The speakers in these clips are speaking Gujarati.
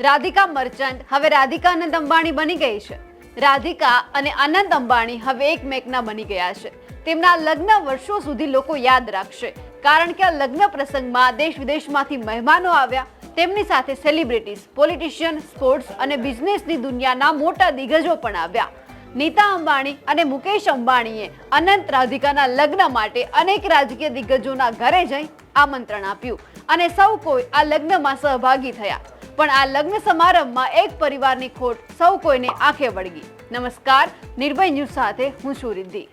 રાધિકા મર્ચન્ટ હવે રાધિકા આનંદ અંબાણી બની ગઈ છે. રાધિકા અને આનંદ અંબાણી હવે એકમેકના બની ગયા છે. તેમના લગ્ન વર્ષો સુધી લોકો યાદ રાખશે. કારણ કે આ લગ્ન પ્રસંગમાં દેશ વિદેશમાંથી મહેમાનો આવ્યા. તેમની સાથે સેલિબ્રિટીઝ પોલિટિશિયન સ્પોર્ટ્સ અને બિઝનેસની દુનિયાના મોટા દિગ્ગજો પણ આવ્યા. નીતા અંબાણી અને મુકેશ અંબાણીએ અનંત રાધિકાના લગ્ન માટે અનેક રાજકીય દિગ્ગજોના ઘરે જઈ આમંત્રણ આપ્યું. અને સૌ કોઈ આ લગ્નમાં સહભાગી થયા. પણ આ લગ્ન સમારંભમાં એક પરિવારની ખોટ સૌ કોઈને આંખે વળગી. નમસ્કાર, નિર્ભય ન્યૂઝ સાથે હું છું રિદ્ધિ.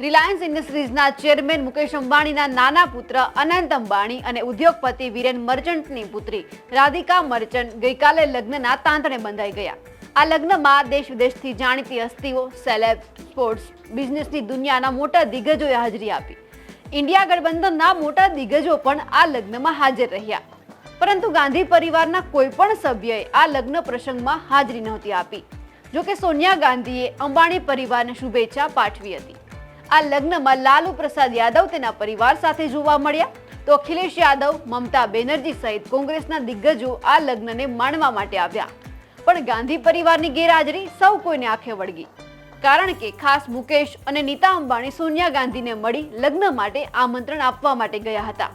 રિલાયન્સ ઇન્ડસ્ટ્રીઝના ચેરમેન મુકેશ અંબાણીના નાના પુત્ર અનંત અંબાણી અને ઉદ્યોગપતિ વિરેન મર્ચન્ટની પુત્રી રાધિકા મર્ચન્ટ ગઈકાલે લગ્નના તાંતણે બંધાઈ ગયા. આ લગ્નમાં દેશ વિદેશથી જાણીતી હસ્તીઓ સેલેબ સ્પોર્ટ્સ બિઝનેસની દુનિયાના મોટા દિગ્ગજોએ હાજરી આપી. ઇન્ડિયા ગઠબંધનના મોટા દિગ્ગજો પણ આ લગ્નમાં હાજર રહ્યા. પરંતુ ગાંધી પરિવારના કોઈ પણ સભ્યએ આ લગ્ન પ્રસંગમાં હાજરી નહોતી આપી. જોકે સોનિયા ગાંધીએ અંબાણી પરિવારને શુભેચ્છા પાઠવી હતી. આ લગ્નમાં લાલુ પ્રસાદ યાદવ તેના પરિવાર સાથે જોવા મળ્યા. તો અખિલેશ યાદવ, મમતા બેનર્જી સહિત કોંગ્રેસના દિગ્ગજો આ લગ્નને માણવા માટે આવ્યા. પણ ગાંધી પરિવારની ગેરહાજરી સૌ કોઈને આંખે વળગી. કારણ કે ખાસ મુકેશ અને નીતા અંબાણી સોનિયા ગાંધીને મળી લગ્ન માટે આમંત્રણ આપવા માટે ગયા હતા.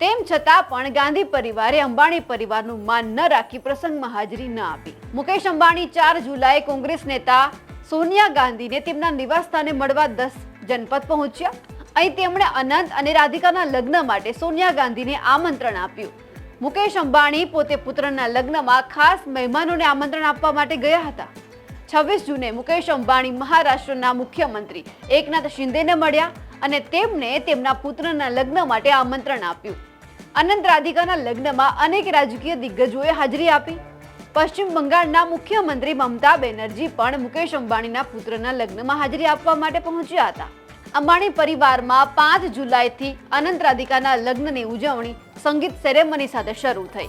તેમ છતાં પણ ગાંધી પરિવારે અંબાણી પરિવારનું માન ન રાખી પ્રસંગમાં હાજરી ન આપી. મુકેશ અંબાણી ચાર જુલાઈએ કોંગ્રેસ નેતા સોનિયા ગાંધીને તેમના નિવાસસ્થાને મળવા દસ જનપદ પહોંચ્યા. અહીં તેમણે અનંત અને રાધિકાના લગ્ન માટે સોનિયા ગાંધીને આમંત્રણ આપ્યું. મુકેશ અંબાણી પોતે પુત્રના લગ્નમાં ખાસ મહેમાનોને આમંત્રણ આપવા માટે ગયા હતા. છવ્વીસ જૂને મુકેશ અંબાણી મહારાષ્ટ્રના મુખ્યમંત્રી એકનાથ શિંદેને મળ્યા અને તેમને તેમના પુત્રના લગ્ન માટે આમંત્રણ આપ્યું. અનંત રાધિકાના લગ્નમાં અનેક રાજકીય દિગ્ગજોએ હાજરી આપી. પશ્ચિમ બંગાળના મુખ્યમંત્રી મમતા બેનર્જી પણ મુકેશ અંબાણીના પુત્રના લગ્નમાં હાજરી આપવા માટે પહોંચ્યા હતા. અંબાણી પરિવારમાં પાંચ જુલાઈથી અનંત રાધિકાના લગ્નની ઉજવણી સંગીત સેરેમની સાથે શરૂ થઈ.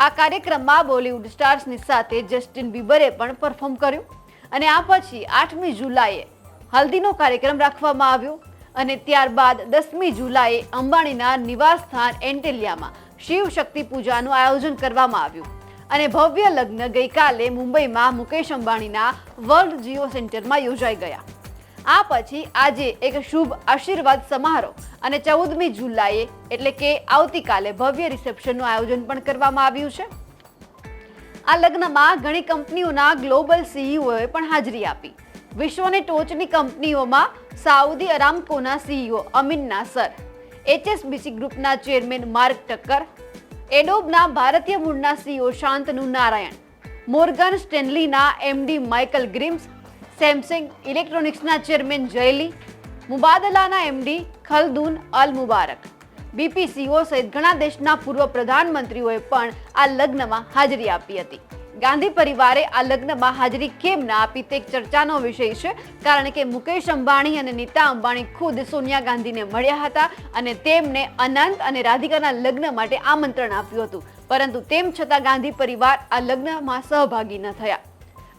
આ કાર્યક્રમમાં બોલિવૂડ સ્ટાર્સની સાથે જસ્ટિન બીબરે પણ પરફોર્મ કર્યું અને આ પછી આઠમી જુલાઈએ હલ્દીનો કાર્યક્રમ રાખવામાં આવ્યો અને ત્યારબાદ દસમી જુલાઈએ અંબાણીના નિવાસસ્થાન એન્ટેલિયામાં શિવ શક્તિ પૂજાનું આયોજન કરવામાં આવ્યું. અને ભવ્ય લગ્ન ગઈકાલે મુંબઈમાં મુકેશ અંબાણીના વર્લ્ડ જીઓ સેન્ટરમાં યોજાઈ ગયા. આ પછી આજે એક શુભ આશીર્વાદ સમારોહ અને ચૌદમી જુલાઈએ, એટલે કે આવતીકાલે ભવ્ય રિસેપ્શનનું આયોજન પણ કરવામાં આવ્યું છે. આ લગ્નમાં ઘણી કંપનીઓના ગ્લોબલ સીઈઓએ પણ હાજરી આપી. વિશ્વની ટોચની કંપનીઓમાં સાઉદી અરામકોના સીઈઓ અમીન નાસર એચએસબીસી ગ્રુપના ચેરમેન માર્ક ટક્કર, એડોબના ભારતીય મૂળના સીઈઓ શાંતનુ નારાયણ, મોર્ગન સ્ટેનલીના એમડી માઇકલ ગ્રીમ્સ સેમસંગ ઇલેક્ટ્રોનિક્સના chairman Jay Lee મુબાદલાના MD Khaldoon Al Mubarak BP CEO સહિત ઘણા દેશના પૂર્વ પ્રધાનમંત્રીઓએ પણ આ લગ્નમાં હાજરી આપી હતી. ગાંધી પરિવારે આ લગ્નમાં હાજરી કેમ ના આપી તે ચર્ચાનો વિષય છે, કારણ કે મુકેશ અંબાણી અને નીતા અંબાણી ખુદ સોનિયા ગાંધીને મળ્યા હતા અને તેમને અનંત અને રાધિકાના લગ્ન માટે આમંત્રણ આપ્યું હતું. પરંતુ તેમ છતાં ગાંધી પરિવાર આ લગ્નમાં સહભાગી ન થયા.